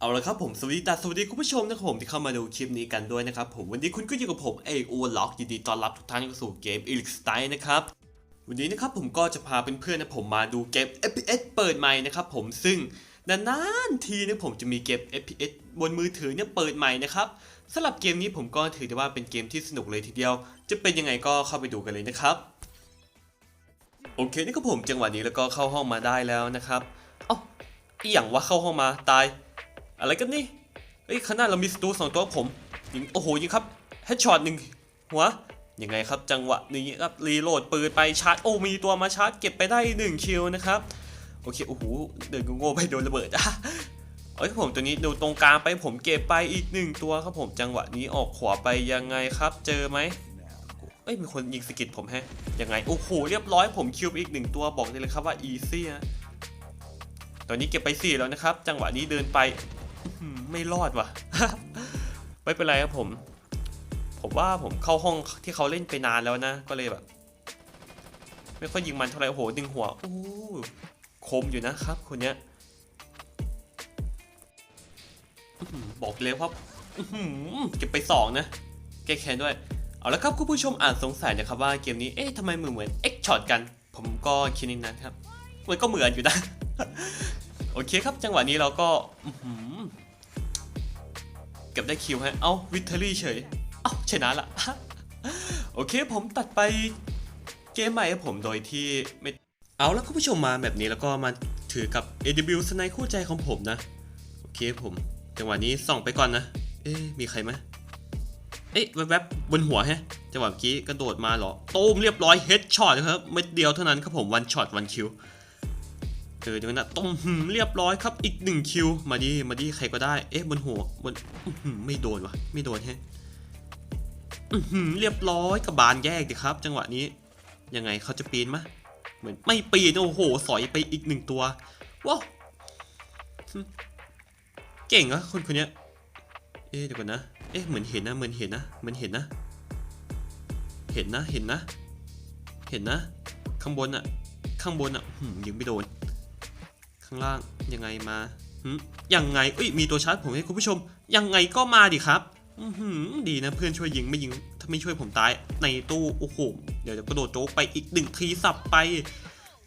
เอาละครับผมสวัสดีตาสวัสดีคุณผู้ชมนะครับผมที่เข้ามาดูคลิปนี้กันด้วยนะครับผมวันนี้คุณก็อยู่กับผมเอกโอล็อกยินดีต้อนรับทุกท่านเข้าสู่เกม e l i x t y นะครับวันนี้นะครับผมก็จะพาเพื่อนๆนะผมมาดูเกม FPS เปิดใหม่นะครับผมซึ่งนานๆทีนะผมจะมีเกม FPS บนมือถือเนี่ยเปิดใหม่นะครับสำหรับเกมนี้ผมก็ถือได้ว่าเป็นเกมที่สนุกเลยทีเดียว จะเป็นยังไงก็เข้าไปดูกันเลยนะครับโอเคนี่ก็ผมจังหวะนี้แล้วก็เข้าห้องมาได้แล้วนะครับเอ้าอีหยังวะเข้าห้องมาตาย อะไรกันนี่เฮ้ยข้างหน้าเรามีศัตรูสองตัวผมยิงโอ้โหยิงครับเฮดช็อตหนึ่งหัวยังไงครับจังหวะนี้ครับรีโหลดปืนไปชาร์จโอ้มีตัวมาชาร์จเก็บไปได้หนึ่งคิวนะครับโอเคโอ้โหเดินโง่ไปโดนระเบิดอะเอ้ยผมตัวนี้ดูตรงกลางไปผมเก็บไปอีกหนึ่งตัวครับผมจังหวะนี้ออกขวาไปยังไงครับ เจอไหมเอ้ยมีคนยิงสกิดผมแฮะยังไงโอ้โหเรียบร้อยผมคิวอีกหนึ่งตัวบอกได้เลยครับว่าอีซี่นะตอนนี้เก็บไปสี่แล้วนะครับ จังหวะนี้เดินไป ไม่รอดว่ะ ไม่เป็นไรครับผม ผมว่าผมเข้าห้องที่เขาเล่นไปนานแล้วนะ ก็เลยแบบ ไม่ค่อยยิงมันเท่าไหร่โอ้โหดึงหัวโอ้คมอยู่นะครับคนเนี้ยบอกเลยว่าเก็บไปสองนะ แก้แค้นด้วย เอาละครับคุณผู้ชมอาจสงสัยนะครับว่าเกมนี้ เอ๊ะทำไมเหมือนเหมือนเอ็กช็อตกัน ผมก็คิดนิดนะครับ มันก็เหมือนอยู่นะ โอเคครับ จังหวะนี้เราก็เก็บได้คิวฮะ เอ้าวิทเทอรี่เฉย เอ้าชนะละ โอเคผมตัดไปเกมใหม่ครับผมโดยที่ไม่เอาแล้วคุณผู้ชมมาแบบนี้แล้วก็มาถือกับ AW สไนคู่ใจของผมนะ โอเคผม จังหวะนี้ส่องไปก่อนนะ เอ๊มีใครไหมเอ๊ะแวบๆบนหัวแฮะจังหวะเมื่อกี้กระโดดมาเหรอ โตูมเรียบร้อยเฮดช็อตครับเม็ดเดียวเท่านั้นครับผมวันช็อตวันคิว เจอจังนะต้มหืมเรียบร้อยครับอีกหนึ่งคิวมาดิมาดิใครก็ได้เอ๊ะบนหัวบนหือไม่โดนวะไม่โดนแฮะหือเรียบร้อยกับบานแยกดิครับ จังหวะนี้ยังไงเขาจะปีนมะเหมือนไม่ปีนโอ้โห สอยไปอีกหนึ่งตัวว้าวเก่งอะคนคนนี้เอ๊ะเดี๋ยวก่อนนะเอ๊ะเหมือนเห็นนะเหมือนเห็นนะเหมือนเห็นนะ เห็นนะเห็นนะ เห็นนะ ข้างบนอะข้างบนอะหืมยิงไม่โดน ข้างล่างยังไงมาหึยังไงเอ้ยมีตัวชาร์จผมให้คุณผู้ชม ยังไงก็มาดิครับอือหือดีนะเพื่อนช่วยยิงไม่ยิงถ้าไม่ช่วยผมตายในตู้โอ้โหเดี๋ยวจะกระโดดโจ๊กไปอีกหนึ่งทีสับไป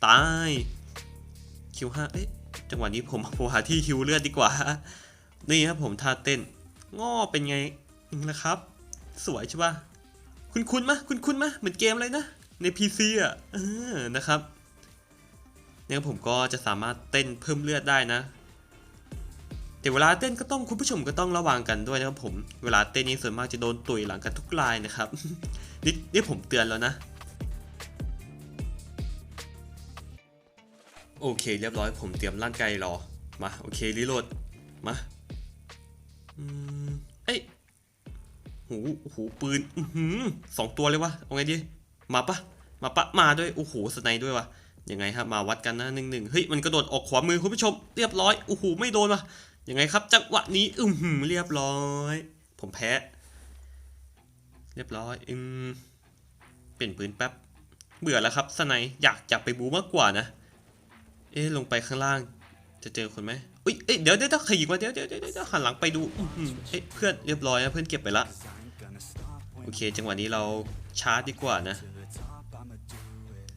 ตายคิวห้าเอ๊ะจังหวะนี้ผมผมหาที่คิวเลือดดีกว่า นี่ครับผมท่าเต้นง้อเป็นไงนะครับ สวยใช่ปะคุณคุณมะคุณคุณมะเหมือนเกมเลยนะ ใน PC อะเออนะครับ เนี่ยผมก็จะสามารถเต้นเพิ่มเลือดได้นะ แต่เวลาเต้นก็ต้องคุณผู้ชมก็ต้องระวังกันด้วยนะครับผมเวลาเต้นนี้ส่วนมากจะโดนตุยหลังกันทุกรายนะครับนี่นี่ผมเตือนแล้วนะโอเคเรียบร้อยผมเตรียมร่างกายรอ มาโอเครีโหลดมาอืมเอ้ยหูหูปืนอือหือสองตัวเลยวะเอาไงดีมาปะมาปะมาด้วยโอ้โหสไนด์ด้วยวะ ยังไงครับมาวัดกันนะหนึ่งหนึ่งเฮ้ยมันกระโดดออกขวามือคุณผู้ชมเรียบร้อยโอ้โหไม่โดนวะยังไงครับจังหวะนี้อือหือเรียบร้อย ผมแพ้ เรียบร้อยอืมเปลี่ยนปืนแป๊บเบื่อแล้วครับสไนอยากอยากไปบูมากกว่านะ เอ๊ะลงไปข้างล่าง จะเจอคนไหมอุ้ยเอ๊ะเดี๋ยวเดี๋ยวเดี๋ยวขยิบมาเดี๋ยวเดี๋ยวเดี๋ยวเดี๋ยวหันหลังไปดูอื้อหือเอ๊ะเพื่อนเรียบร้อยนะเพื่อนเก็บไปละโอเค จังหวะนี้เราชาร์จดีกว่านะ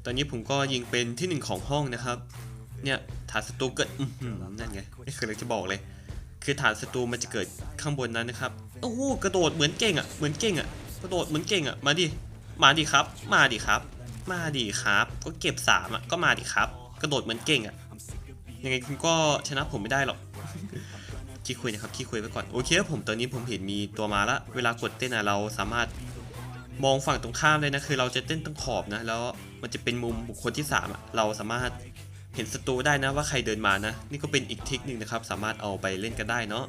ตอนนี้ผมก็ยิงเป็นที่หนึ่งของห้องนะครับ เนี่ยฐานศัตรูเกิดอื้อหือนั่นไงนี่คืออะไรจะบอกเลย คือฐานศัตรูมันจะเกิดข้างบนนั้นนะครับ โอ้โหกระโดดเหมือนเก่งอะ เหมือนเก่งอะ กระโดดเหมือนเก่งอะ มาดิ มาดิครับ มาดิครับ มาดิครับ ก็เก็บสามอะ ก็มาดิครับ กระโดดเหมือนเก่งอะ ยังไงคุณก็ชนะผมไม่ได้หรอกขี้คุยนะครับขี้คุยไปก่อน โอเคผมตอนนี้ผมเห็นมีตัวมาละ เวลากดเต้นอะเราสามารถ มองฝั่งตรงข้ามเลยนะคือเราจะเต้นตรงขอบนะ แล้วมันจะเป็นมุมบุคคลที่3อะเราสามารถเห็นศัตรูได้นะว่าใครเดินมานะ นี่ก็เป็นอีกทริคหนึ่งนะครับ สามารถเอาไปเล่นกันได้เนาะ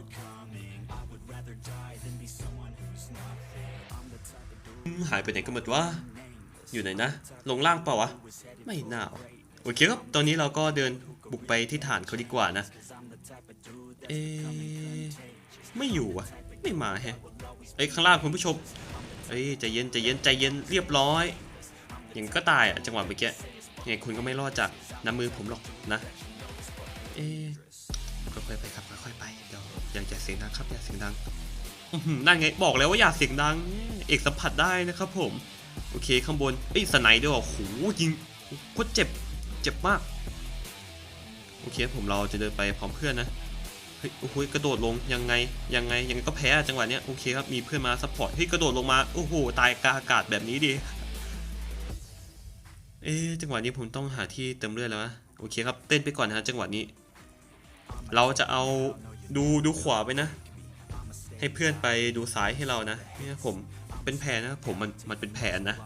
หายไปไหนกันหมดวะอยู่ไหนนะ ลงล่างเปล่าวะ ไม่น่าโอเคครับ ตอนนี้เราก็เดินบุกไปที่ฐานเขาดีกว่านะ เอไม่อยู่วะไม่มาแฮะเอ้ข้างล่างคุณผู้ชม เอ้ยใจเย็นใจเย็นใจเย็นเรียบร้อยอย่างก็ตายอะจังหวะเมื่อกี้ยังไงคุณก็ไม่รอดจากน้ำมือผมหรอกนะ เอ๊ค่อยๆไปครับค่อยๆไปเดี๋ยวอย่าอย่าเสียงดังครับอย่าเสียงดังนั่นไงบอกแล้วว่าอย่าเสียงดัง เอกสัมผัสได้นะครับผม โอเคข้างบนเอ้ยสไนด์ด้วยว่ะโหยิงโคตรเจ็บเจ็บมาก โอเคผมเราจะเดินไปพร้อมเพื่อนนะ ฮ้ยโอ้โหกระโดดลงยังไงยังไงยังไงก็แพ้จังหวะเนี้ยโอเคครับมีเพื่อนมาซัพพอร์ตเฮ้ยกระโดดลงมาโอ้โหตายกาอากาศแบบนี้ดีเอ๊จังหวะนี้ผมต้องหาที่เติมเลือดแล้วนะโอเคครับเต้นไปก่อนนะจังหวะนี้ เราจะเอาดูดูขวาไปนะ ให้เพื่อนไปดูซ้ายให้เรานะนี่ผมเป็นแผนนะผมมันมันเป็นแผนนะ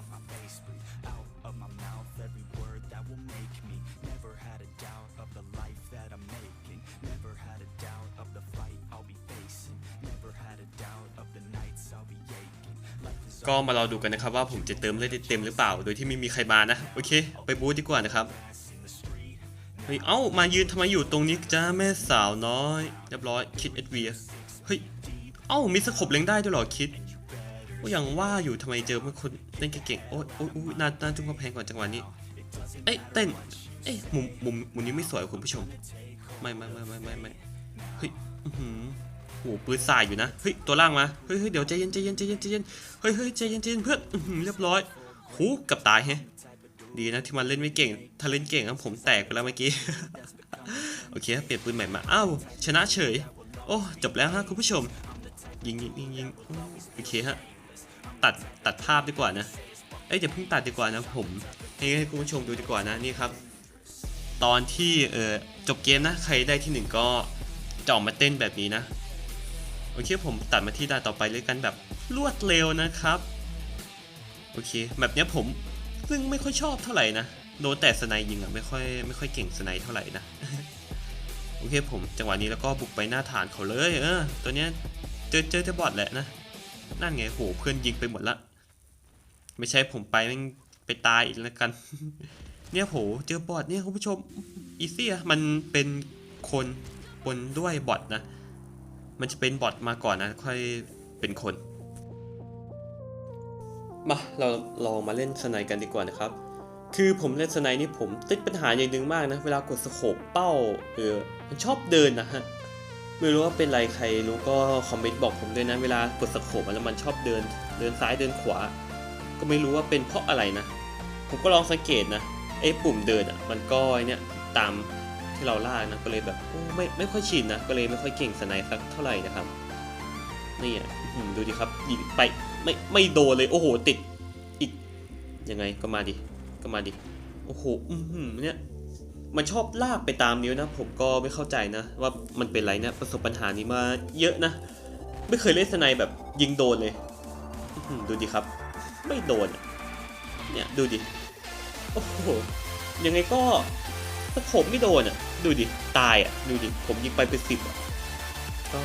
ก็มาเราดูกันนะครับว่าผมจะเติมเลือดได้เต็มหรือเปล่า โดยที่ไม่มีใครมานะ โอเค ไปบูธดีกว่านะครับเฮ้ยเอ้ามายืนทำไมอยู่ตรงนี้จ้าแม่สาวน้อยเรียบร้อยคิดเอสวียเฮ้ยเอ้ามีสกบเล็งได้ด้วยหรอคิดก็ยังว่าอยู่ทำไมเจอเมื่อคนเล่นเก่งๆโอ้ยโอ้ยน่าน่าจุ้งกระแพงก่อนจังหวะนี้เอ้ยเต้นเอ้ยมุมมุมมุมนี้ไม่สวยคุณผู้ชม ไม่ไม่ไม่ไม่ไม่เฮ้ยอือหือ โอ้โหปืนสายอยู่นะเฮ้ยตัวล่างมาเฮ้ยเฮ้ยเดี๋ยวใจเย็นใจเย็นใจเย็นใจเย็นเฮ้ยเฮ้ยใจเย็นใจเย็นเพื่อนเรียบร้อยหูเกับตายแฮะดีนะที่มันเล่นไม่เก่ง ถ้าเล่นเก่งนะผมแตกไปแล้วเมื่อกี้โอเคเปลี่ยนปืนใหม่มาอ้าวชนะเฉย โอ้จบแล้วฮะคุณผู้ชม ยิงยิงยิงยิงโอเคฮะตัดตัดภาพดีกว่านะเอ้ยอย่าเพิ่งตัดดีกว่านะผมให้ให้คุณผู้ชมดูดีกว่านะนี่ครับ ตอนที่เออจบเกมนะใครได้ที่หนึ่งก็จะออกมาเต้นแบบนี้นะ อเคผมตัดมาที่ด่านต่อไปเลยกันแบบรวดเร็วนะครับ โอเคแบบเนี้ยผมซึ่งไม่ค่อยชอบเท่าไหร่นะโดนแต่สไนยิงอะไม่ค่อยไม่ค่อยเก่งสไนเท่าไหร่นะโอเคผมจังหวะนี้แล้วก็บุกไปหน้าฐานเขาเลยเออตัวเนี้ยเจอเจอเจอบอทแหละนะนั่นไงโหเพื่อนยิงไปหมดละ ไม่ใช่ผมไปม่งไปตายอีกแล้วกัน เนี่ยโหเจอบอทเนี่ยคุณผู้ชมอีซี่อะมันเป็นคนปนด้วยบอทนะ มันจะเป็นบอทมาก่อนนะค่อยเป็นคน มาเราลองมาเล่นสไนกันดีกว่านะครับ คือผมเล่นสไนนี่ผมติดปัญหาอย่างหนึ่งมากนะ เวลากดสโคปเป้าเออมันชอบเดินนะฮะไม่รู้ว่าเป็นไรใครรู้ก็คอมเมนต์บอกผมด้วยนะ เวลากดสโคปแล้วมันชอบเดิน เดินซ้ายเดินขวา ก็ไม่รู้ว่าเป็นเพราะอะไรนะ ผมก็ลองสังเกตนะไอ้ปุ่มเดินอะมันก็ไอ้เนี่ยตาม ที่เราลากนะก็เลยแบบโอ้ไม่ไม่ค่อยชินนะก็เลยไม่ค่อยเก่งสไนสักเท่าไหร่นะครับนี่อะดูดิครับยิงไปไม่ไม่โดนเลยโอ้โหติดอีกยังไงก็มาดิก็มาดิโอ้โหอือหือเนี่ยมันชอบลากไปตามนิ้วนะ ผมก็ไม่เข้าใจนะ ว่ามันเป็นไรนะประสบปัญหานี้มาเยอะนะ ไม่เคยเล่นสไนแบบยิงโดนเลยดูดิครับ ไม่โดนเนี่ยดูดิโอ้โหยังไงก็าผมไม่โดนอะ ดูดิ ตายอะ ดูดิ ผมยิงไปเป็นสิบอะ ก็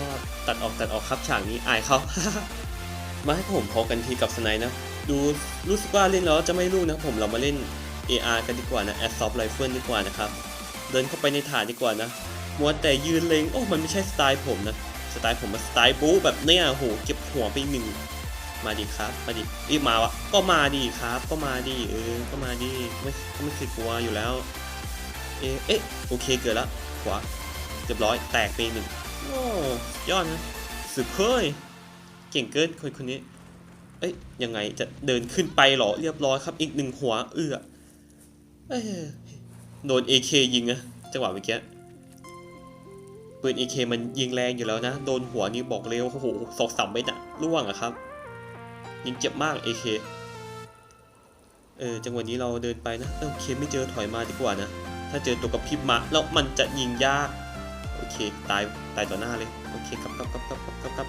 ตัดออกตัดออกครับฉากนี้อายเขามาให้ผมพอกันทีกับสไนนะ ดูรู้สึกว่าเล่นแล้วจะไม่รู้นะผมเรามาเล่น AR กันดีกว่านะ Assault Rifle ดีกว่านะครับ เดินเข้าไปในฐานดีกว่านะ มัวแต่ยืนเลงโอ้ มันไม่ใช่สไตล์ผมนะ สไตล์ผมมันสไตล์บู๊แบบเนี้ยโหเก็บหัวไปหนึ่งมาดีครับ มาดิอีมาวะ ก็มาดีครับ ก็มาดีเออ ก็มาดีไม่ไม่เคยกลัวอยู่แล้ว เอเอ๊ะโอเคเกิดละขวาเรียบร้อยแตกไปหนึ่งโอ้ยอดนะสุดเพ้ยเก่งเกินคนคนนี้เอ้ยยังไงจะเดินขึ้นไปเหรอเรียบร้อยครับอีกหนึ่งหัวเอื้อเอโดน AK ยิงอะจังหวะเมื่อกี้ปืน AK มันยิงแรงอยู่แล้วนะ โดนหัวนี่บอกเร็วโอ้โหสองสามเมตรอะล่วงอะครับ ยิงเจ็บมาก AK เออจังหวะนี้เราเดินไปนะเออโอเคไม่เจอถอยมาดีกว่านะ ถ้าเจอตัวกับพริบมาแล้วมันจะยิงยาก โอเค ตาย ตายต่อหน้าเลย โอเคกลับกลับกลับกลับกลับกลับ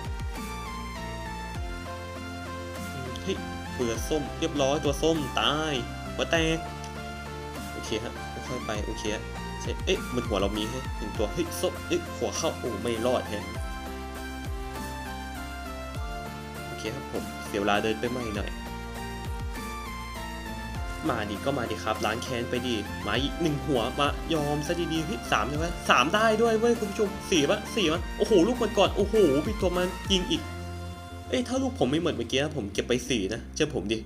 เฮ้ยเบื่อส้ม เรียบร้อย ตัวส้ม ตายหัวแตก โอเคฮะ ค่อยไป โอเคฮะใช่เอ๊ะบนหัวเรามีให้หนึ่งตัว เฮ้ย ส้ม เอ๊ะ หัวเข้า โอ้ ไม่รอดแฮะโอเคครับผม เสียเวลาเดินไปใหม่หน่อย มาดิก็มาดิครับล้างแค้นไปดิมาอีกหนึ่งหัวมายอมซะดีๆเฮ้ยสามใช่ไหมสามได้ด้วยเว้ยคุณผู้ชมสี่ปะสี่ปะโอ้โหลูกมันก่อนโอ้โหมีตัวมันยิงอีกเอ้ยถ้าลูกผมไม่เหมือนเมื่อกี้นะผมเก็บไปสี่นะเชื่อผมดิ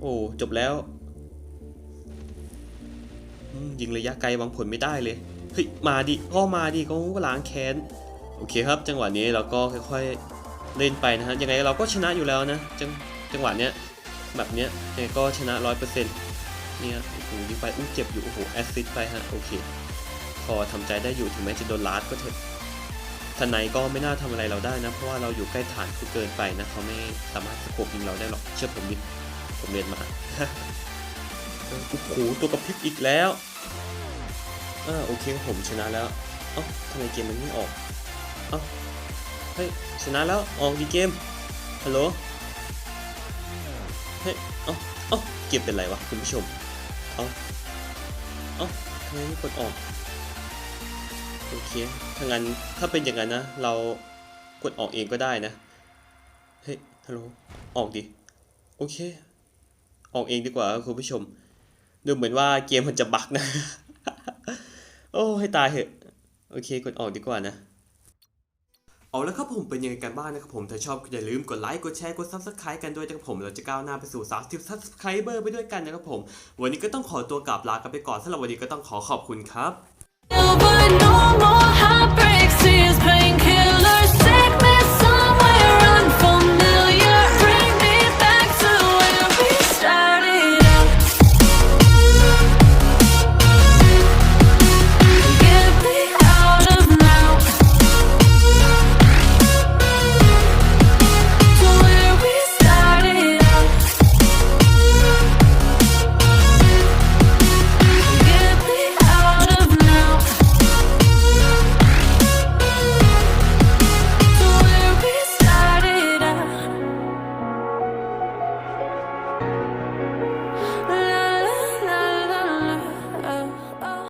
โอ้จบแล้วยิงระยะไกลวางผลไม่ได้เลยเฮ้ยมาดิก็มาดิก็ล้างแค้นโอเคครับ จังหวะนี้เราก็ค่อยๆเล่นไปนะฮะยังไงเราก็ชนะอยู่แล้วนะจังจังหวะเนี้ย แบบเนี้ยยังไงก็ชนะร้อยเปอร์เซ็นต์เนี่ยโอ้โหยิงไปอุ้เจ็บอยู่โอ้โหแอสซิสต์ไปฮะโอเค พอทำใจได้อยู่ถึงแม้จะโดนลาดก็เถอะทนายก็ไม่น่าทำอะไรเราได้นะ เพราะว่าเราอยู่ใกล้ฐานคือเกินไปนะเขาไม่สามารถสะกบยิงเราได้หรอกเชื่อผมดิผมเรียนมาโอ้โหตัวกระพริบอีกแล้วอ่าโอเคผมชนะแล้วเอ้าทำไมเกมมันไม่ออกเอ้าเฮ้ยชนะแล้วออกดีเกมฮัลโหล เอ้าเอ้าเกมเป็นไรวะคุณผู้ชม เอ้า เอ้าทำไมไม่กดออก โอเค ถ้างั้นถ้าเป็นอย่างนั้นนะ เรากดออกเองก็ได้นะ เฮ้ย ฮัลโหล ออกดิ โอเค ออกเองดีกว่าคุณผู้ชม ดูเหมือนว่าเกมมันจะบักนะ โอ้ให้ตายเหอะ โอเค กดออกดีกว่านะ เอาแล้วครับผมเป็นยังไงกันบ้างนะครับผมถ้าชอบอย่าลืมกดไลค์กดแชร์กด subscribe กันด้วยนะครับผมเราจะก้าวหน้าไปสู่ 30 subscriber ไปด้วยกันนะครับผม วันนี้ก็ต้องขอตัวกลับลากันไปก่อนสำหรับวันนี้ก็ต้องขอขอบคุณครับ no